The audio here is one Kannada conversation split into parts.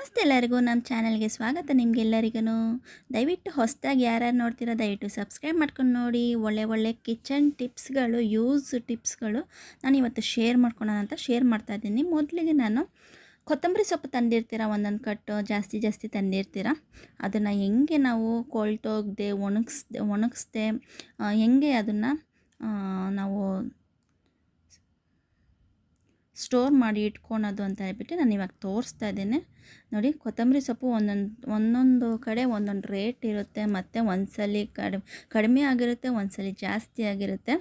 ನಮಸ್ತೆ ಎಲ್ಲರಿಗೂ, ನಮ್ಮ ಚಾನಲ್ಗೆ ಸ್ವಾಗತ ನಿಮಗೆಲ್ಲರಿಗೂ ದಯವಿಟ್ಟು ಹೊಸದಾಗಿ ಯಾರ್ಯಾರು ನೋಡ್ತೀರೋ ದಯವಿಟ್ಟು ಸಬ್ಸ್ಕ್ರೈಬ್ ಮಾಡ್ಕೊಂಡು ನೋಡಿ. ಒಳ್ಳೆ ಒಳ್ಳೆ ಕಿಚನ್ ಟಿಪ್ಸ್ಗಳು, ಯೂಸ್ ಟಿಪ್ಸ್ಗಳು ನಾನು ಇವತ್ತು ಶೇರ್ ಮಾಡ್ಕೊಳ್ಳೋಣ ಅಂತ ಶೇರ್ ಮಾಡ್ತಾ ಇದ್ದೀನಿ. ಮೊದಲಿಗೆ ನಾನು ಕೊತ್ತಂಬರಿ ಸೊಪ್ಪು ತಂದಿರ್ತೀರ? ಒಂದೊಂದು ಕಟ್ಟು ಜಾಸ್ತಿ ಜಾಸ್ತಿ ತಂದಿರ್ತೀರ? ಅದನ್ನು ಹೆಂಗೆ ನಾವು ಕೊಳ್ತೋಗದೆ, ಒಣಗಿಸ್ದೆ ಒಣಗಿಸ್ದೆ ಹೆಂಗೆ ಅದನ್ನು ನಾವು ಸ್ಟೋರ್ ಮಾಡಿ ಇಟ್ಕೊಳೋದು ಅಂತ ಹೇಳ್ಬಿಟ್ಟು ನಾನು ಇವಾಗ ತೋರಿಸ್ತಾ ಇದ್ದೇನೆ. ನೋಡಿ ಕೊತ್ತಂಬರಿ ಸೊಪ್ಪು ಒಂದೊಂದು ಒಂದೊಂದು ಕಡೆ ಒಂದೊಂದು ರೇಟ್ ಇರುತ್ತೆ ಮತ್ತು ಒಂದ್ಸಲಿ ಕಡಿಮೆ ಕಡಿಮೆ ಆಗಿರುತ್ತೆ ಒಂದ್ಸಲಿ ಜಾಸ್ತಿ ಆಗಿರುತ್ತೆ.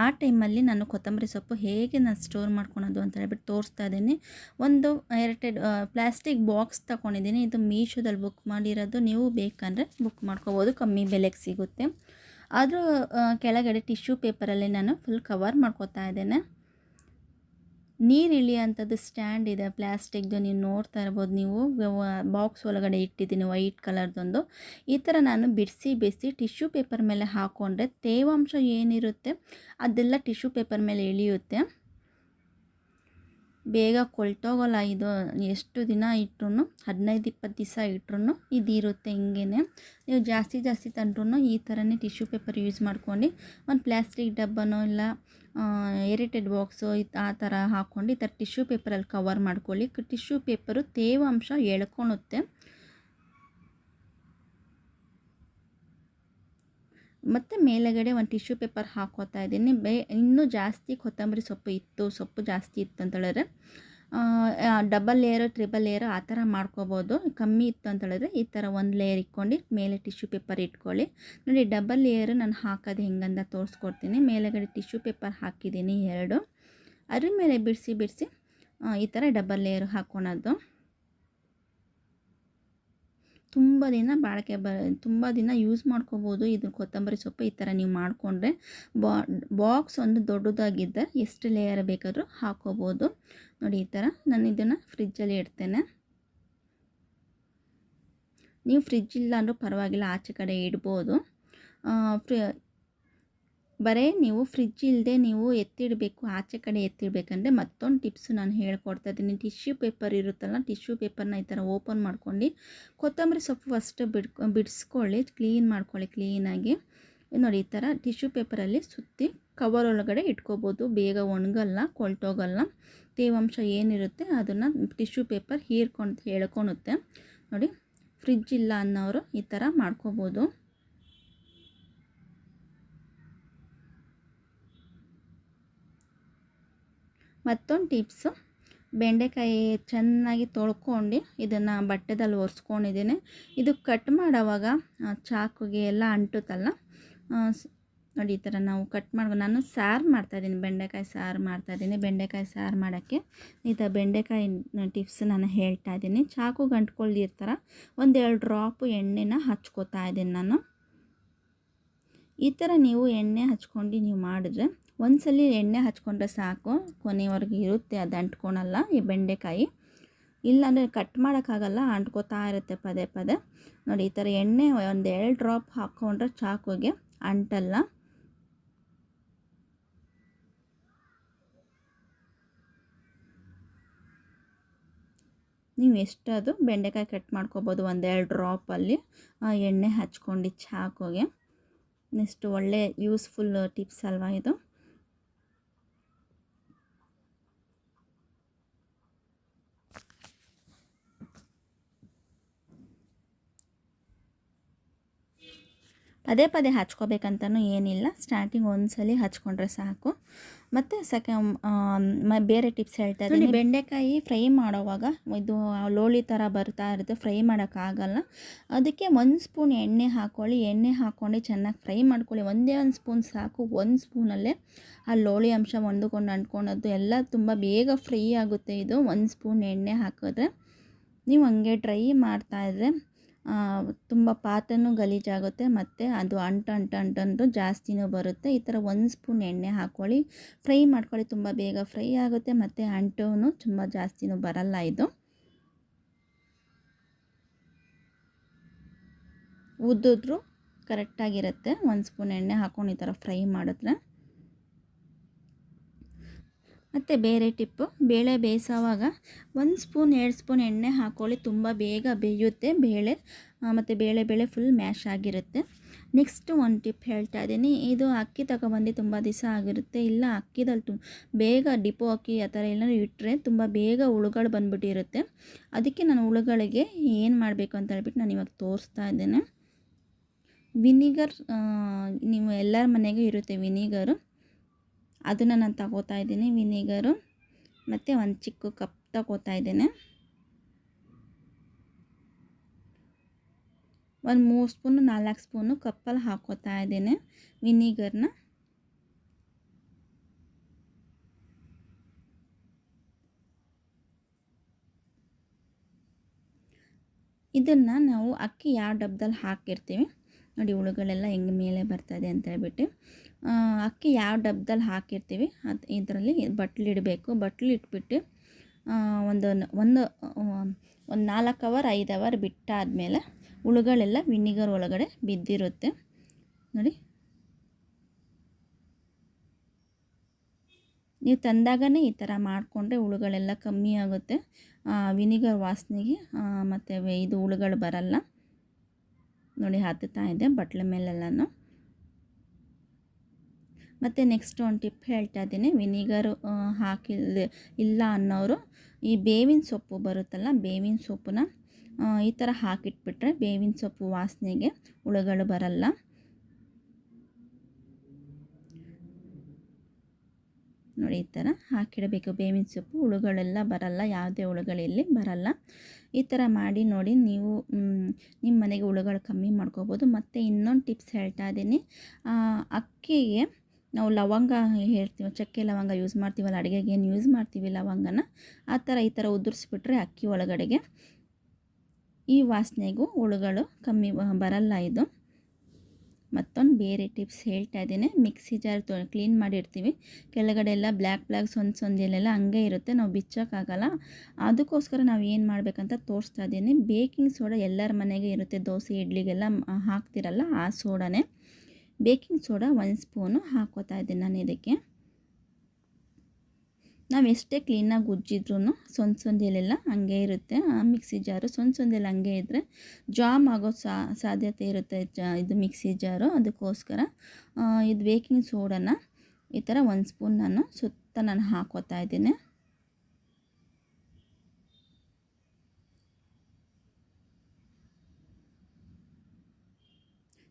ಆ, ಟೈಮಲ್ಲಿ ನಾನು ಕೊತ್ತಂಬರಿ ಸೊಪ್ಪು ಹೇಗೆ ನಾನು ಸ್ಟೋರ್ ಮಾಡ್ಕೊಳೋದು ಅಂತ ಹೇಳ್ಬಿಟ್ಟು ತೋರಿಸ್ತಾ ಇದ್ದೀನಿ. ಒಂದು ಎರಟೆಡ್ ಪ್ಲಾಸ್ಟಿಕ್ ಬಾಕ್ಸ್ ತಗೊಂಡಿದ್ದೀನಿ ಇದು ಮೀಶೋದಲ್ಲಿ ಬುಕ್ ಮಾಡಿರೋದು. ನೀವು ಬೇಕಂದರೆ ಬುಕ್ ಮಾಡ್ಕೋಬೋದು. ಕಮ್ಮಿ ಬೆಲೆಗೆ ಸಿಗುತ್ತೆ. ಆದರೂ ಕೆಳಗಡೆ ಟಿಶ್ಯೂ ಪೇಪರಲ್ಲಿ ನಾನು ಫುಲ್ ಕವರ್ ಮಾಡ್ಕೋತಾ ಇದ್ದೇನೆ. ನೀರು ಇಳಿಯೋಂಥದ್ದು ಸ್ಟ್ಯಾಂಡ್ ಇದೆ ಪ್ಲ್ಯಾಸ್ಟಿಕ್ದು ನೀವು ನೋಡ್ತಾ ಇರ್ಬೋದು ನೀವು. ಬಾಕ್ಸ್ ಒಳಗಡೆ ಇಟ್ಟಿದ್ದೀನಿ ವೈಟ್ ಕಲರ್ದೊಂದು ಈ ಥರ ನಾನು ಬಿಡಿಸಿ ಬಿಡಿಸಿ ಟಿಶ್ಯೂ ಪೇಪರ್ ಮೇಲೆ ಹಾಕ್ಕೊಂಡ್ರೆ ತೇವಾಂಶ ಏನಿರುತ್ತೆ, ಅದೆಲ್ಲ ಟಿಶ್ಯೂ ಪೇಪರ್ ಮೇಲೆ ಇಳಿಯುತ್ತೆ. ಬೇಗ ಕೊಳ್ತೋಗಲ್ಲ ಇದು. ಎಷ್ಟು ದಿನ ಇಟ್ಟರು ಹದಿನೈದು ಇಪ್ಪತ್ತು ದಿವಸ ಇಟ್ಟರು ಇದಿರುತ್ತೆ ಹಿಂಗೇ ನೀವು ಜಾಸ್ತಿ ಜಾಸ್ತಿ ತಂದ್ರೂ ಈ ಥರನೇ ಟಿಶ್ಯೂ ಪೇಪರ್ ಯೂಸ್ ಮಾಡ್ಕೊಂಡು ಒಂದು ಪ್ಲಾಸ್ಟಿಕ್ ಡಬ್ಬನೋ ಇಲ್ಲ ಏರಿಟೆಡ್ ಬಾಕ್ಸು ಆ ಥರ ಹಾಕ್ಕೊಂಡು ಈ ಥರ ಟಿಶ್ಯೂ ಪೇಪರಲ್ಲಿ ಕವರ್ ಮಾಡ್ಕೊಳ್ಳಿ. ಟಿಶ್ಯೂ ಪೇಪರು ತೇವಾಂಶ ಎಳ್ಕೊಳುತ್ತೆ ಮತ್ತು ಮೇಲುಗಡೆ ಒಂದು ಟಿಶ್ಯೂ ಪೇಪರ್ ಹಾಕೋತಾ ಇದ್ದೀನಿ. ಬೇ, ಇನ್ನೂ ಜಾಸ್ತಿ ಕೊತ್ತಂಬರಿ ಸೊಪ್ಪು ಇತ್ತು, ಸೊಪ್ಪು ಜಾಸ್ತಿ ಇತ್ತು ಅಂತ ಹೇಳಿದ್ರೆ ಡಬಲ್ ಲೇಯರು ಟ್ರಿಬಲ್ ಲೇಯರು ಆ ಥರ ಮಾಡ್ಕೋಬೋದು. ಕಮ್ಮಿ ಇತ್ತು ಅಂತ ಹೇಳಿದ್ರೆ ಈ ಥರ ಒಂದು ಲೇಯರ್ ಇಟ್ಕೊಂಡು ಮೇಲೆ ಟಿಶ್ಯೂ ಪೇಪರ್ ಇಟ್ಕೊಳ್ಳಿ. ನೋಡಿ ಡಬಲ್ ಲೇಯರು ನಾನು ಹಾಕೋದು ಹೆಂಗಂತ ತೋರಿಸ್ಕೊಡ್ತೀನಿ. ಮೇಲುಗಡೆ ಟಿಶ್ಯೂ ಪೇಪರ್ ಹಾಕಿದ್ದೀನಿ ಎರಡು. ಅದ್ರ ಮೇಲೆ ಬಿಡಿಸಿ ಬಿಡಿಸಿ ಈ ಥರ ಡಬಲ್ ಲೇಯರ್ ಹಾಕ್ಕೊಳೋದು ತುಂಬ ದಿನ ಬಾಳಿಕೆ ಬ, ತುಂಬ ದಿನ ಯೂಸ್ ಮಾಡ್ಕೋಬೋದು. ಇದು ಕೊತ್ತಂಬರಿ ಸೊಪ್ಪು ಈ ಥರ ನೀವು ಮಾಡಿಕೊಂಡ್ರೆ ಬಾ ಬಾಕ್ಸ್ ಒಂದು ದೊಡ್ಡದಾಗಿದ್ದ ಎಷ್ಟು ಲೇಯರ್ ಬೇಕಾದರೂ ಹಾಕೋಬೋದು. ನೋಡಿ ಈ ಥರ ನಾನು ಇದನ್ನು ಫ್ರಿಜ್ಜಲ್ಲಿ ಇಡ್ತೇನೆ. ನೀವು ಫ್ರಿಜ್ ಇಲ್ಲ ಅಂದರೂ ಪರವಾಗಿಲ್ಲ, ಆಚೆ ಕಡೆ ಇಡ್ಬೋದು. ಫ್ರಿ ಬರೀ ನೀವು ಫ್ರಿಜ್ ಇಲ್ಲದೆ ನೀವು ಎತ್ತಿಡಬೇಕು, ಆಚೆ ಕಡೆ ಎತ್ತಿಡಬೇಕಂದ್ರೆ ಮತ್ತೊಂದು ಟಿಪ್ಸು ನಾನು ಹೇಳ್ಕೊಡ್ತಾ ಇದ್ದೀನಿ ಟಿಶ್ಯೂ ಪೇಪರ್ ಇರುತ್ತಲ್ಲ ಟಿಶ್ಯೂ ಪೇಪರ್ನ ಈ ಥರ ಓಪನ್ ಮಾಡ್ಕೊಂಡು ಕೊತ್ತಂಬರಿ ಸೊಪ್ಪು ಫಸ್ಟ್ ಬಿಡ್ಕೊ, ಬಿಡಿಸ್ಕೊಳ್ಳಿ ಕ್ಲೀನ್ ಮಾಡ್ಕೊಳ್ಳಿ ಕ್ಲೀನಾಗಿ ನೋಡಿ ಈ ಥರ ಟಿಶ್ಯೂ ಪೇಪರಲ್ಲಿ ಸುತ್ತಿ ಕವರ್ ಒಳಗಡೆ ಇಟ್ಕೋಬೋದು. ಬೇಗ ಒಣಗಲ್ಲ, ಕೊಳ್ತೋಗಲ್ಲ. ತೇವಾಂಶ ಏನಿರುತ್ತೆ ಅದನ್ನು ಟಿಶ್ಯೂ ಪೇಪರ್ ಹೀರ್ಕೊಂಡು ಹೇಳ್ಕೊಳುತ್ತೆ ನೋಡಿ ಫ್ರಿಜ್ ಇಲ್ಲ ಅನ್ನೋರು ಈ ಥರ ಮಾಡ್ಕೋಬೋದು. ಮತ್ತೊಂದು ಟಿಪ್ಸು. ಬೆಂಡೆಕಾಯಿ ಚೆನ್ನಾಗಿ ತೊಳ್ಕೊಂಡು ಇದನ್ನು ಬಟ್ಟೆದಲ್ಲಿ ಒರೆಸ್ಕೊಂಡಿದ್ದೀನಿ. ಇದು ಕಟ್ ಮಾಡೋವಾಗ ಚಾಕುಗೆ ಎಲ್ಲ ಅಂಟುತ್ತಲ್ಲ ನೋಡಿ ಈ ಥರ ನಾವು ಕಟ್ ಮಾಡಿ ನಾನು ಸಾರು ಮಾಡ್ತಾಯಿದ್ದೀನಿ ಬೆಂಡೆಕಾಯಿ ಸಾರು ಮಾಡ್ತಾಯಿದ್ದೀನಿ ಬೆಂಡೆಕಾಯಿ ಸಾರು ಮಾಡೋಕ್ಕೆ. ಈ ಥರ ಬೆಂಡೆಕಾಯಿ ಟಿಪ್ಸ್ ನಾನು ಹೇಳ್ತಾ ಇದ್ದೀನಿ. ಚಾಕು ಥರ ಒಂದೆರಡು ಡ್ರಾಪು ಎಣ್ಣೆನ ಹಚ್ಕೋತಾ ಇದ್ದೀನಿ ನಾನು. ಈ ಥರ ನೀವು ಎಣ್ಣೆ ಹಚ್ಕೊಂಡು ನೀವು ಮಾಡಿದ್ರೆ ಒಂದ್ಸಲಿ ಎಣ್ಣೆ ಹಚ್ಕೊಂಡ್ರೆ ಸಾಕು. ಕೊನೆವರೆಗೆ ಇರುತ್ತೆ, ಅದು ಅಂಟ್ಕೊಳಲ್ಲ ಈ ಬೆಂಡೆಕಾಯಿ. ಇಲ್ಲಾಂದರೆ ಕಟ್ ಮಾಡೋಕ್ಕಾಗಲ್ಲ, ಅಂಟ್ಕೋತಾ ಇರುತ್ತೆ ಪದೇ ಪದೇ. ನೋಡಿ, ಈ ಥರ ಎಣ್ಣೆ ಒಂದು ಎರಡು ಡ್ರಾಪ್ ಹಾಕ್ಕೊಂಡ್ರೆ ಚಾಕುಗೆ ಅಂಟಲ್ಲ. ನೀವು ಎಷ್ಟದು ಬೆಂಡೆಕಾಯಿ ಕಟ್ ಮಾಡ್ಕೋಬೋದು ಒಂದೆರಡು ಡ್ರಾಪಲ್ಲಿ ಎಣ್ಣೆ ಹಚ್ಕೊಂಡು ಚಾಕುಗೆ ನೆಕ್ಸ್ಟ್ ಒಳ್ಳೆ ಯೂಸ್ಫುಲ್ ಟಿಪ್ಸ್ ಅಲ್ವಾ ಇದು? ಪದೇ ಪದೇ ಹಚ್ಕೋಬೇಕಂತನೂ ಏನಿಲ್ಲ. ಸ್ಟಾರ್ಟಿಂಗ್ ಒಂದ್ಸಲಿ ಹಚ್ಕೊಂಡ್ರೆ ಸಾಕು. ಮತ್ತು ಸಕೆ ಮ ಬೇರೆ ಟಿಪ್ಸ್ ಹೇಳ್ತಾ ಇದ್ದೀನಿ. ಬೆಂಡೆಕಾಯಿ ಫ್ರೈ ಮಾಡೋವಾಗ ಇದು ಲೋಳಿ ಥರ ಬರ್ತಾ ಇರುತ್ತೆ ಫ್ರೈ ಮಾಡೋಕ್ಕಾಗಲ್ಲ ಅದಕ್ಕೆ ಒಂದು ಸ್ಪೂನ್ ಎಣ್ಣೆ ಹಾಕ್ಕೊಳ್ಳಿ ಎಣ್ಣೆ ಹಾಕ್ಕೊಂಡು ಚೆನ್ನಾಗಿ ಫ್ರೈ ಮಾಡ್ಕೊಳ್ಳಿ. ಒಂದೇ ಒಂದು ಸ್ಪೂನ್ ಸಾಕು. ಒಂದು ಸ್ಪೂನಲ್ಲೇ ಆ ಲೋಳಿ ಅಂಶ ಹೊಂದ್ಕೊಂಡು ಅಂಟ್ಕೊಳೋದು ಎಲ್ಲ ತುಂಬ ಬೇಗ ಫ್ರೈ ಆಗುತ್ತೆ ಇದು. ಒಂದು ಸ್ಪೂನ್ ಎಣ್ಣೆ ಹಾಕಿದ್ರೆ ನೀವು ಹಂಗೆ ಟ್ರೈ ಮಾಡ್ತಾಯಿದ್ರೆ ತುಂಬ ಪಾತ್ರನೂ ಗಲೀಜಾಗುತ್ತೆ, ಮತ್ತು ಅದು ಅಂಟು ಅಂಟು, ಅಂಟಂದು ಜಾಸ್ತಿನೂ ಬರುತ್ತೆ. ಈ ಥರ ಒಂದು ಸ್ಪೂನ್ ಎಣ್ಣೆ ಹಾಕ್ಕೊಳ್ಳಿ ಫ್ರೈ ಮಾಡ್ಕೊಳ್ಳಿ, ತುಂಬ ಬೇಗ ಫ್ರೈ ಆಗುತ್ತೆ, ಮತ್ತು ಅಂಟೂ ತುಂಬ ಜಾಸ್ತಿನೂ ಬರಲ್ಲ ಇದು. ಉದ್ದಿದ್ರು ಕರೆಕ್ಟಾಗಿರುತ್ತೆ. ಒಂದು ಸ್ಪೂನ್ ಎಣ್ಣೆ ಹಾಕ್ಕೊಂಡು ಈ ಥರ ಫ್ರೈ ಮಾಡಿದ್ರೆ. ಮತ್ತು ಬೇರೆ ಟಿಪ್ಪು, ಬೇಳೆ ಬೇಯಿಸೋವಾಗ ಒಂದು ಸ್ಪೂನ್, ಎರಡು ಸ್ಪೂನ್ ಎಣ್ಣೆ ಹಾಕ್ಕೊಳ್ಳಿ ತುಂಬ ಬೇಗ ಬೇಯುತ್ತೆ ಬೇಳೆ. ಮತ್ತು ಬೇಳೆ ಬೇಳೆ ಫುಲ್ ಮ್ಯಾಶ್ ಆಗಿರುತ್ತೆ. ನೆಕ್ಸ್ಟ್ ಒಂದು ಟಿಪ್ ಹೇಳ್ತಾ ಇದ್ದೀನಿ. ಇದು ಅಕ್ಕಿ ತಗೊಬಂದು ತುಂಬ ದಿವಸ ಆಗಿರುತ್ತೆ. ಇಲ್ಲ ಅಕ್ಕಿದಲ್ಲಿ ತು, ಬೇಗ ಡಿಪೋ ಅಕ್ಕಿ ಆ ಥರ ಏನಾದ್ರು ಇಟ್ಟರೆ ತುಂಬ ಬೇಗ ಹುಳುಗಳು ಬಂದ್ಬಿಟ್ಟಿರುತ್ತೆ. ಅದಕ್ಕೆ ನಾನು ಹುಳುಗಳಿಗೆ ಏನು ಮಾಡಬೇಕು ಅಂತ ಹೇಳ್ಬಿಟ್ಟು ನಾನು ಇವಾಗ ತೋರಿಸ್ತಾ ಇದ್ದೇನೆ. ವಿನಿಗರ್ ನೀವು ಎಲ್ಲರ ಮನೆಗೂ ಇರುತ್ತೆ ವಿನಿಗರು ಅದನ್ನು ನಾನು ತಗೋತಾ ಇದ್ದೀನಿ, ವಿನಿಗರು. ಮತ್ತು ಒಂದು ಚಿಕ್ಕ ಕಪ್ ತಗೋತಾ ಇದ್ದೇನೆ. ಒಂದು ಮೂರು ಸ್ಪೂನು, ನಾಲ್ಕು ಸ್ಪೂನು ಕಪ್ಪಲ್ಲಿ ಹಾಕೋತಾ ಇದ್ದೇನೆ ವಿನಿಗರ್ನ. ಇದನ್ನು ನಾವು ಅಕ್ಕಿ ಯಾವ ಡಬ್ಬದಲ್ಲಿ ಹಾಕಿರ್ತೀವಿ? ನೋಡಿ ಹುಳುಗಳೆಲ್ಲ ಹೆಂಗೆ ಮೇಲೆ ಬರ್ತದೆ ಅಂತ ಹೇಳ್ಬಿಟ್ಟು ಅಕ್ಕಿ ಯಾವ ಡಬ್ಬದಲ್ಲಿ ಹಾಕಿರ್ತೀವಿ, ಅದು ಇದರಲ್ಲಿ ಬಟ್ಲಿಡಬೇಕು ಬಟ್ಲು ಇಟ್ಬಿಟ್ಟು ಒಂದು ಒಂದು ಒಂದು ನಾಲ್ಕು ಅವರ್, ಐದು ಅವರ್ ಬಿಟ್ಟಾದಮೇಲೆ ಹುಳುಗಳೆಲ್ಲ ವಿನಿಗರ್ ಒಳಗಡೆ ಬಿದ್ದಿರುತ್ತೆ. ನೋಡಿ. ನೀವು ತಂದಾಗನೇ ಈ ಥರ ಮಾಡಿಕೊಂಡ್ರೆ ಹುಳುಗಳೆಲ್ಲ ಕಮ್ಮಿ ಆಗುತ್ತೆ. ವಿನಿಗರ್ ವಾಸನೆಗೆ ಮತ್ತು ಇದು ಹುಳುಗಳು ಬರಲ್ಲ. ನೋಡಿ ಹತ್ತುತ್ತಾ ಇದೆ ಬಟ್ಲ ಮೇಲೆಲ್ಲನೂ. ಮತ್ತು ನೆಕ್ಸ್ಟ್ ಒಂದು ಟಿಪ್ ಹೇಳ್ತಾ ಇದ್ದೀನಿ ವಿನಿಗರು ಹಾಕಿಲ್ಲ ಇಲ್ಲ ಅನ್ನೋರು, ಈ ಬೇವಿನ ಸೊಪ್ಪು ಬರುತ್ತಲ್ಲ, ಬೇವಿನ ಸೊಪ್ಪನ್ನ ಈ ಥರ ಹಾಕಿಟ್ಬಿಟ್ರೆ ಬೇವಿನ ಸೊಪ್ಪು ವಾಸನೆಗೆ ಹುಳುಗಳು ಬರಲ್ಲ. ನೋಡಿ ಈ ಥರ ಹಾಕಿಡಬೇಕು. ಬೇವಿನ ಸೊಪ್ಪು, ಹುಳುಗಳೆಲ್ಲ ಬರಲ್ಲ, ಯಾವುದೇ ಹುಳುಗಳಿಲ್ಲಿ ಬರಲ್ಲ. ಈ ಥರ ಮಾಡಿ ನೋಡಿ ನೀವು ನಿಮ್ಮ ಮನೆಗೆ ಹುಳುಗಳು ಕಮ್ಮಿ ಮಾಡ್ಕೋಬೋದು. ಮತ್ತು ಇನ್ನೊಂದು ಟಿಪ್ಸ್ ಹೇಳ್ತಾ ಇದ್ದೀನಿ. ಅಕ್ಕಿಗೆ ನಾವು ಲವಂಗ ಹೇಳ್ತೀವಿ, ಚಕ್ಕೆ ಲವಂಗ ಯೂಸ್ ಮಾಡ್ತೀವಲ್ಲ, ಅಡುಗೆಗೆ ಏನು ಯೂಸ್ ಮಾಡ್ತೀವಿ ಲವಂಗನ, ಆ ಥರ ಈ ಥರ ಉದುರಿಸ್ಬಿಟ್ರೆ ಅಕ್ಕಿ ಒಳಗಡೆಗೆ ಈ ವಾಸನೆಗೂ ಹುಳುಗಳು ಕಮ್ಮಿ ಬರಲ್ಲ ಇದು. ಮತ್ತೊಂದು ಬೇರೆ ಟಿಪ್ಸ್ ಹೇಳ್ತಾ ಇದ್ದೀನಿ. ಮಿಕ್ಸಿ ಜಾರ್ ತೊ, ಕ್ಲೀನ್ ಮಾಡಿರ್ತೀವಿ. ಕೆಳಗಡೆ ಎಲ್ಲ ಬ್ಲ್ಯಾಕ್ ಬ್ಲ್ಯಾಕ್ ಸೊಂದು ಸೊಂದಿಲೆಲ್ಲ ಹಂಗೆ ಇರುತ್ತೆ. ನಾವು ಬಿಚ್ಚೋಕ್ಕಾಗಲ್ಲ. ಅದಕ್ಕೋಸ್ಕರ ನಾವು ಏನು ಮಾಡಬೇಕಂತ ತೋರಿಸ್ತಾ ಇದ್ದೀನಿ. ಬೇಕಿಂಗ್ ಸೋಡಾ ಎಲ್ಲರ ಮನೆಗೆ ಇರುತ್ತೆ. ದೋಸೆ, ಇಡ್ಲಿಗೆಲ್ಲ ಹಾಕ್ತಿರಲ್ಲ ಆ ಸೋಡಾನೇ. ಬೇಕಿಂಗ್ ಸೋಡಾ ಒಂದು ಸ್ಪೂನು ಹಾಕೋತಾ ಇದ್ದೀನಿ ನಾನು ಇದಕ್ಕೆ. ನಾವು ಎಷ್ಟೇ ಕ್ಲೀನಾಗಿ ಉಜ್ಜಿದ್ರೂ ಸೊನ್ ಸೊಂದಿಲೆಲ್ಲ ಹಂಗೆ ಇರುತ್ತೆ. ಮಿಕ್ಸಿ ಜಾರು ಸೊನ್ ಸೊಂದಿಲ್ಲ ಹಂಗೆ ಇದ್ದರೆ ಜಾಮ್ ಆಗೋ ಸಾಧ್ಯತೆ ಇರುತ್ತೆ ಇದು ಮಿಕ್ಸಿ ಜಾರು. ಅದಕ್ಕೋಸ್ಕರ ಇದು ಬೇಕಿಂಗ್ ಸೋಡಾನ ಈ ಥರ ಒಂದು ಸ್ಪೂನ್ ನಾನು ಸುತ್ತ ನಾನು ಹಾಕೋತಾ ಇದ್ದೀನಿ.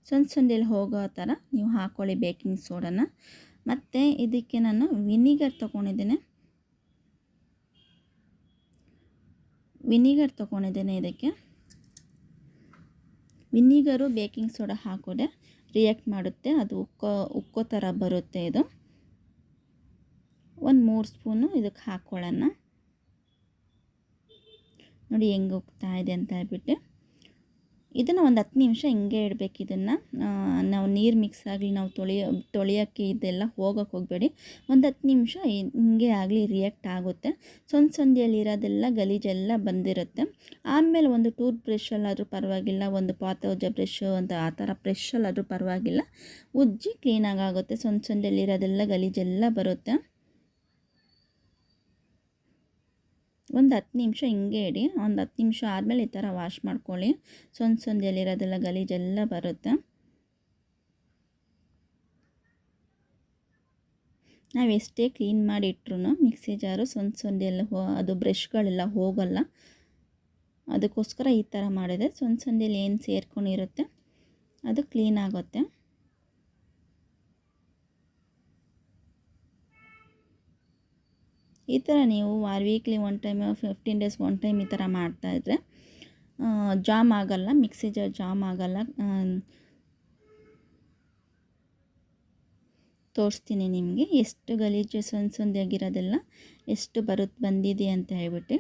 ಸೊನ್ ಸೊಂದಿಲ್ ಹೋಗೋ ಥರ ನೀವು ಹಾಕ್ಕೊಳ್ಳಿ ಬೇಕಿಂಗ್ ಸೋಡನ್ನು ಮತ್ತು ಇದಕ್ಕೆ ನಾನು ವಿನಿಗರ್ ತೊಗೊಂಡಿದ್ದೀನಿ. ವಿನಿಗರ್ ತೊಗೊಂಡಿದ್ದೇನೆ ಇದಕ್ಕೆ. ವಿನಿಗರು ಬೇಕಿಂಗ್ ಸೋಡಾ ಹಾಕೋದೆ, ರಿಯಾಕ್ಟ್ ಮಾಡುತ್ತೆ, ಅದು ಉಕ್ಕೋ ಉಕ್ಕೋ ಥರ ಬರುತ್ತೆ ಇದು. ಒಂದು ಮೂರು ಸ್ಪೂನು ಇದಕ್ಕೆ ಹಾಕ್ಕೊಳ್ಳೋಣ ನೋಡಿ ಹೆಂಗೆ ಉಕ್ತಾ ಇದೆ ಅಂತ ಹೇಳ್ಬಿಟ್ಟು. ಇದನ್ನು ಒಂದು ಹತ್ತು ನಿಮಿಷ ಹಿಂಗೆ ಇಡಬೇಕು ಇದನ್ನು. ನಾವು ನೀರು ಮಿಕ್ಸ್ ಆಗಲಿ, ನಾವು ತೊಳೆಯೋ ತೊಳೆಯೋಕ್ಕೆ ಇದೆಲ್ಲ ಹೋಗೋಕ್ಕೆ ಹೋಗಬೇಡಿ. ಒಂದು ಹತ್ತು ನಿಮಿಷ ಹಿಂಗೆ ಆಗಲಿ ರಿಯಾಕ್ಟ್ ಆಗುತ್ತೆ. ಸೊಂದು ಸಂದಿಯಲ್ಲಿರೋದೆಲ್ಲ ಗಲೀಜೆಲ್ಲ ಬಂದಿರುತ್ತೆ. ಆಮೇಲೆ ಒಂದು ಟೂತ್ ಬ್ರಷಲ್ಲಾದರೂ ಪರವಾಗಿಲ್ಲ, ಒಂದು ಪಾತೋಜ ಬ್ರಷು ಅಂತ ಆ ಥರ ಬ್ರಷಲ್ಲಾದರೂ ಪರವಾಗಿಲ್ಲ. ಉಜ್ಜಿ ಕ್ಲೀನಾಗಿ ಆಗುತ್ತೆ. ಸೊಂದು ಸಂದಿಯಲ್ಲಿರೋದೆಲ್ಲ ಗಲೀಜೆಲ್ಲ ಬರುತ್ತೆ. ಒಂದು ಹತ್ತು ನಿಮಿಷ ಹಿಂಗೆ ಇಡಿ, ಒಂದು ಹತ್ತು ನಿಮಿಷ ಆದಮೇಲೆ ಈ ಥರ ವಾಶ್ ಮಾಡ್ಕೊಳ್ಳಿ. ಸೊಂದು ಎಲ್ಲಿರೋದೆಲ್ಲ ಗಲೀಜೆಲ್ಲ ಬರುತ್ತೆ. ನಾವು ಎಷ್ಟೇ ಕ್ಲೀನ್ ಮಾಡಿ ಇಟ್ರು ಮಿಕ್ಸಿ ಜಾರು ಸೊಂದು ಎಲ್ಲ ಹೋ, ಅದು ಬ್ರಷ್ಗಳೆಲ್ಲ ಹೋಗಲ್ಲ. ಅದಕ್ಕೋಸ್ಕರ ಈ ಥರ ಮಾಡಿದೆ ಸೊಂದು ಸೊಂದಿಯಲ್ಲಿ ಏನು ಸೇರ್ಕೊಂಡಿರುತ್ತೆ, ಅದು ಕ್ಲೀನ್ ಆಗುತ್ತೆ. ಈ ಥರ ನೀವು war weekly one time fifteen days one time ಈ ಥರ ಮಾಡ್ತಾಯಿದ್ರೆ ಜಾಮ್ ಆಗಲ್ಲ, ಮಿಕ್ಸಿ ಜಾರ್ ಜಾಮ್ ಆಗಲ್ಲ. ತೋರಿಸ್ತೀನಿ ನಿಮಗೆ. ಎಷ್ಟು ಗಲೀಜು ಸೊಂದು ಆಗಿರೋದೆಲ್ಲ ಎಷ್ಟು ಬರುತ್ತೆ ಬಂದಿದೆ ಅಂತ ಹೇಳ್ಬಿಟ್ಟು.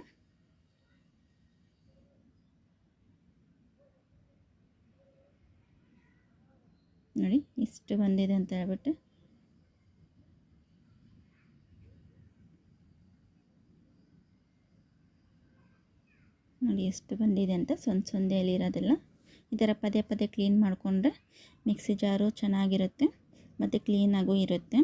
ನೋಡಿ ಇಷ್ಟು ಬಂದಿದೆ ಅಂತ ಹೇಳ್ಬಿಟ್ಟು. ನೋಡಿ ಎಷ್ಟು ಬಂದಿದೆ ಅಂತ ಸೊಂದು ಸೊಂದೆಯಲ್ಲಿರೋದೆಲ್ಲ ಈ ಥರ ಪದೇ ಪದೇ ಕ್ಲೀನ್ ಮಾಡಿಕೊಂಡ್ರೆ ಮಿಕ್ಸಿ ಜಾರು ಚೆನ್ನಾಗಿರುತ್ತೆ ಮತ್ತು ಕ್ಲೀನಾಗೂ ಇರುತ್ತೆ.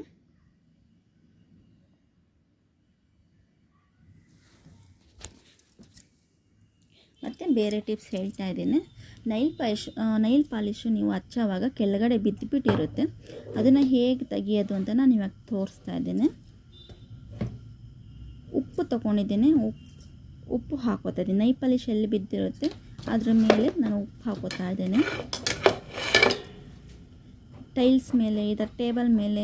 ಮತ್ತು ಬೇರೆ ಟಿಪ್ಸ್ ಹೇಳ್ತಾ ಇದ್ದೀನಿ. ನೈಲ್ ಪಾಲಿಶ್ ನೈಲ್ ಪಾಲಿಶು ನೀವು ಹಚ್ಚೋವಾಗ ಕೆಳಗಡೆ ಬಿದ್ದುಬಿಟ್ಟಿರುತ್ತೆ ಅದನ್ನು ಹೇಗೆ ತೆಗಿಯೋದು ಅಂತ ನಾನು ಇವಾಗ ತೋರಿಸ್ತಾ ಇದ್ದೀನಿ. ಉಪ್ಪು ತೊಗೊಂಡಿದ್ದೀನಿ. ಉಪ್ಪು ಉಪ್ಪು ಹಾಕೋತಾ ಇದ್ದೀನಿ. ನೈ ಪಾಲಿಶ್ ಎಲ್ಲಿ ಬಿದ್ದಿರುತ್ತೆ ಅದರ ಮೇಲೆ ನಾನು ಉಪ್ಪು ಹಾಕೋತಾ ಇದ್ದೇನೆ. ಟೈಲ್ಸ್ ಮೇಲೆ, ಇದರ ಟೇಬಲ್ ಮೇಲೆ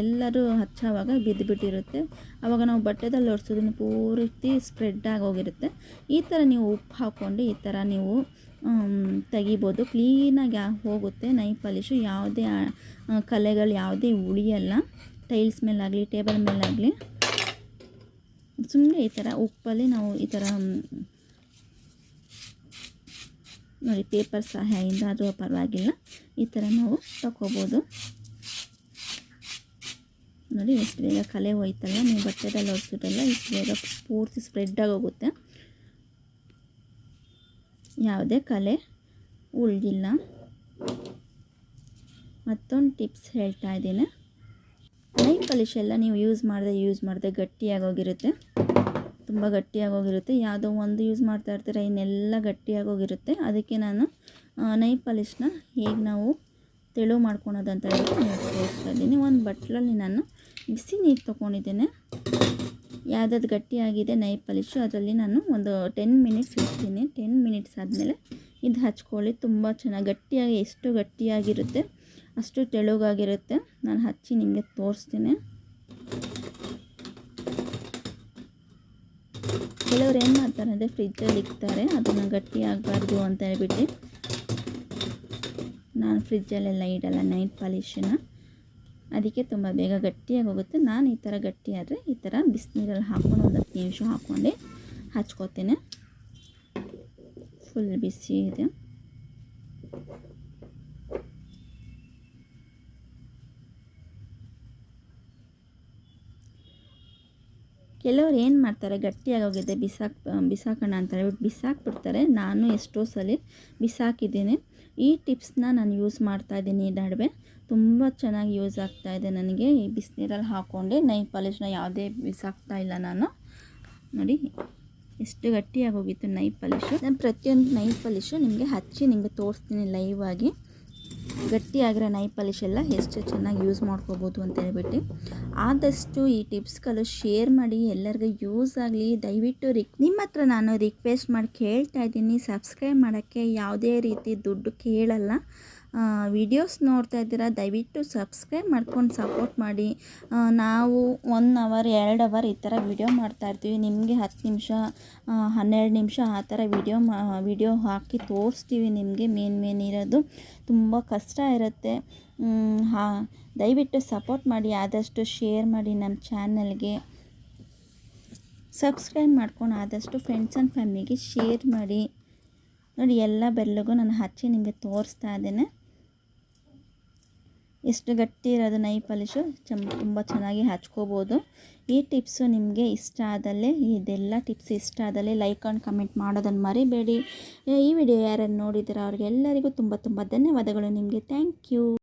ಎಲ್ಲರೂ ಹಚ್ಚೋವಾಗ ಬಿದ್ದುಬಿಟ್ಟಿರುತ್ತೆ ಆವಾಗ ನಾವು ಬಟ್ಟೆದಲ್ಲಿ ಒರೆಸೋದನ್ನು ಪೂರ್ತಿ ಸ್ಪ್ರೆಡ್ ಹೋಗಿರುತ್ತೆ. ಈ ಥರ ನೀವು ಉಪ್ಪು ಹಾಕ್ಕೊಂಡು ಈ ಥರ ನೀವು ತೆಗಿಬೋದು. ಕ್ಲೀನಾಗಿ ಹೋಗುತ್ತೆ ನೈ ಪಾಲಿಶು. ಯಾವುದೇ ಕಲೆಗಳು ಯಾವುದೇ ಉಳಿಯಲ್ಲ. Tiles ಮೇಲಾಗಲಿ, table ಮೇಲಾಗಲಿ. ಸುಮ್ಮನೆ ಈ ಥರ ಉಪ್ಪಲ್ಲಿ ನಾವು ಈ ಥರ ನೋಡಿ ಪೇಪರ್ ಸಹಾಯದಿಂದ, ಅದು ಪರವಾಗಿಲ್ಲ. ಈ ಥರ ನಾವು ತಗೋಬೋದು ನೋಡಿ, ಎಷ್ಟು ಬೇಗ ಕಲೆ ಹೋಯ್ತಲ್ಲ, ನೀವು ಬಟ್ಟೆದಲ್ಲಿ ಒರೆಸಿದ್ರಲ್ಲ, ಇಷ್ಟು ಬೇಗ ಪೂರ್ತಿ ಸ್ಪ್ರೆಡ್ ಆಗೋಗುತ್ತೆ ಯಾವುದೇ ಕಲೆ ಉಳಿದಿಲ್ಲ. ಮತ್ತೊಂದು ಟಿಪ್ಸ್ ಹೇಳ್ತಾ ಇದ್ದೀನಿ. ನೈಫ್ ಎಲ್ಲ ನೀವು ಯೂಸ್ ಮಾಡಿದೆ ಯೂಸ್ ಮಾಡಿದೆ ಗಟ್ಟಿಯಾಗೋಗಿರುತ್ತೆ ತುಂಬ ಗಟ್ಟಿಯಾಗೋಗಿರುತ್ತೆ ಯಾವುದೋ ಒಂದು ಯೂಸ್ ಮಾಡ್ತಾ ಇರ್ತೀರ, ಇನ್ನೆಲ್ಲ ಗಟ್ಟಿಯಾಗೋಗಿರುತ್ತೆ ಅದಕ್ಕೆ ನಾನು ನೈ ಪಾಲಿಶ್ನ ಹೇಗೆ ನಾವು ತೆಳು ಮಾಡ್ಕೊಳೋದಂತ ತೋರಿಸ್ತಾ ಇದ್ದೀನಿ. ಒಂದು ಬಟ್ಲಲ್ಲಿ ನಾನು ಬಿಸಿ ನೀರು ತೊಗೊಂಡಿದ್ದೇನೆ. ಯಾವುದಾದ್ರು ಗಟ್ಟಿಯಾಗಿದೆ ನೈ ಪಾಲಿಶು, ಅದರಲ್ಲಿ ನಾನು ಒಂದು ಟೆನ್ ಮಿನಿಟ್ಸ್ ಇಡ್ತೀನಿ. ಟೆನ್ ಮಿನಿಟ್ಸ್ ಆದಮೇಲೆ ಇದು ಹಚ್ಕೊಳ್ಳಿ. ತುಂಬ ಚೆನ್ನಾಗಿ ಗಟ್ಟಿಯಾಗಿ, ಎಷ್ಟು ಗಟ್ಟಿಯಾಗಿರುತ್ತೆ ಅಷ್ಟು ತೆಳುಗಾಗಿರುತ್ತೆ. ನಾನು ಹಚ್ಚಿ ನಿಮಗೆ ತೋರಿಸ್ತೀನಿ. ಕೆಲವ್ರು ಏನು ಮಾಡ್ತಾರೆ ಅಂದರೆ ಫ್ರಿಜ್ಜಲ್ಲಿ ಇಕ್ತಾರೆ, ಅದನ್ನು ಗಟ್ಟಿ ಆಗಬಾರ್ದು ಅಂತ ಹೇಳ್ಬಿಟ್ಟು ನಾನು ಫ್ರಿಜ್ಜಲ್ಲೆಲ್ಲ ಇಡಲ್ಲ ನೈಟ್ ಪಾಲಿಶನ್ನ ಅದಕ್ಕೆ ತುಂಬ ಬೇಗ ಗಟ್ಟಿಯಾಗಿ ಹೋಗುತ್ತೆ. ನಾನು ಈ ಥರ ಗಟ್ಟಿ ಆದರೆ ಈ ಥರ ಬಿಸಿನೀರಲ್ಲಿ ಹಾಕ್ಕೊಂಡು ಒಂದು ಹತ್ತು ನಿಮಿಷ ಹಾಕ್ಕೊಂಡು, ಹಚ್ಕೋತೇನೆ. ಫುಲ್ ಬಿಸಿ ಇದೆ. ಕೆಲವ್ರು ಏನು ಮಾಡ್ತಾರೆ ಗಟ್ಟಿಯಾಗೋಗಿದೆ ಬಿಸಾಕ್ ಬಿಸಾಕೋಣ ಅಂತ ಹೇಳ್ಬಿಟ್ಟು ಬಿಸಾಕ್ಬಿಡ್ತಾರೆ. ನಾನು ಎಷ್ಟೋ ಸಲ ಬಿಸಾಕಿದ್ದೀನಿ. ಈ ಟಿಪ್ಸ್ನ ನಾನು ಯೂಸ್ ಮಾಡ್ತಾ ಇದ್ದೀನಿ ಈ ನಡುವೆ. ತುಂಬ ಚೆನ್ನಾಗಿ ಯೂಸ್ ಆಗ್ತಾ ಇದೆ ನನಗೆ. ಈ ಬಿಸಿನೀರಲ್ಲಿ ಹಾಕ್ಕೊಂಡು ನೈ ಪಾಲಿಶ್ನ ಯಾವುದೇ ಬಿಸಾಕ್ತಾ ಇಲ್ಲ ನಾನು. ನೋಡಿ, ಎಷ್ಟು ಗಟ್ಟಿಯಾಗಿ ಹೋಗಿತ್ತು ಪಾಲಿಶು. ನಾನು ಪ್ರತಿಯೊಂದು ನೈ ಪಾಲಿಶು ನಿಮಗೆ ಹಚ್ಚಿ ನಿಮಗೆ ತೋರಿಸ್ತೀನಿ ಲೈವ್ ಆಗಿ. ಗಟ್ಟಿಯಾಗಿರೋ ನೈ ಪಾಲಿಶ್ ಎಲ್ಲ ಎಷ್ಟು ಚೆನ್ನಾಗಿ ಯೂಸ್ ಮಾಡ್ಕೋಬೋದು ಅಂತ ಹೇಳ್ಬಿಟ್ಟು ಆದಷ್ಟು ಈ ಟಿಪ್ಸ್ಗಳು ಶೇರ್ ಮಾಡಿ ಎಲ್ಲರಿಗೂ ಯೂಸ್ ಆಗಲಿ. ದಯವಿಟ್ಟು ರಿಕ್, ನಿಮ್ಮ ಹತ್ರ ನಾನು ರಿಕ್ವೆಸ್ಟ್ ಮಾಡಿ ಕೇಳ್ತಾ ಇದ್ದೀನಿ. ಸಬ್ಸ್ಕ್ರೈಬ್ ಮಾಡೋಕ್ಕೆ ಯಾವುದೇ ರೀತಿ ದುಡ್ಡು ಕೇಳಲ್ಲ. ವಿಡಿಯೋಸ್ ನೋಡ್ತಾ ಇದ್ದೀರಾ, ದಯವಿಟ್ಟು ಸಬ್ಸ್ಕ್ರೈಬ್ ಮಾಡ್ಕೊಂಡು ಸಪೋರ್ಟ್ ಮಾಡಿ. ನಾವು ಒನ್ ಅವರ್ ಎರಡು ಅವರ್ ಈ ಥರ ವಿಡಿಯೋ ಮಾಡ್ತಾಯಿರ್ತೀವಿ ನಿಮಗೆ ಹತ್ತು ನಿಮಿಷ ಹನ್ನೆರಡು ನಿಮಿಷ ಆ ಥರ ವಿಡಿಯೋ ಮಾ ವಿಡಿಯೋ ಹಾಕಿ ತೋರಿಸ್ತೀವಿ ನಿಮಗೆ ಮೇನ್ ಮೇನ್ ಇರೋದು. ತುಂಬ ಕಷ್ಟ ಇರುತ್ತೆ. ಹಾ, ದಯವಿಟ್ಟು ಸಪೋರ್ಟ್ ಮಾಡಿ, ಆದಷ್ಟು ಶೇರ್ ಮಾಡಿ ನಮ್ಮ ಚಾನಲ್ಗೆ ಸಬ್ಸ್ಕ್ರೈಬ್ ಮಾಡ್ಕೊಂಡು ಆದಷ್ಟು ಫ್ರೆಂಡ್ಸ್ ಆ್ಯಂಡ್ ಫ್ಯಾಮಿಲಿಗೆ ಶೇರ್ ಮಾಡಿ. ನೋಡಿ, ಎಲ್ಲ ಬೆಲ್ಲಗೂ ನಾನು ಹಚ್ಚಿ ನಿಮಗೆ ತೋರಿಸ್ತಾ ಇದ್ದೇನೆ. ಎಷ್ಟು ಗಟ್ಟಿ ಇರೋದು ನೈ ಪಾಲಿಶು ಚಮ್ ತುಂಬ ಚೆನ್ನಾಗಿ ಹಚ್ಕೋಬೋದು. ಈ ಟಿಪ್ಸು ನಿಮಗೆ ಇಷ್ಟ ಆದಲ್ಲೇ, ಇದೆಲ್ಲ ಟಿಪ್ಸ್ ಇಷ್ಟ ಆದಲ್ಲೇ ಲೈಕ್ ಆ್ಯಂಡ್ ಕಮೆಂಟ್ ಮಾಡೋದನ್ನು ಮರಿಬೇಡಿ. ಈ ವಿಡಿಯೋ ಯಾರನ್ನು ನೋಡಿದ್ರೆ ಅವ್ರಿಗೆಲ್ಲರಿಗೂ ತುಂಬ ತುಂಬ ಧನ್ಯವಾದಗಳು ನಿಮಗೆ. Thank you.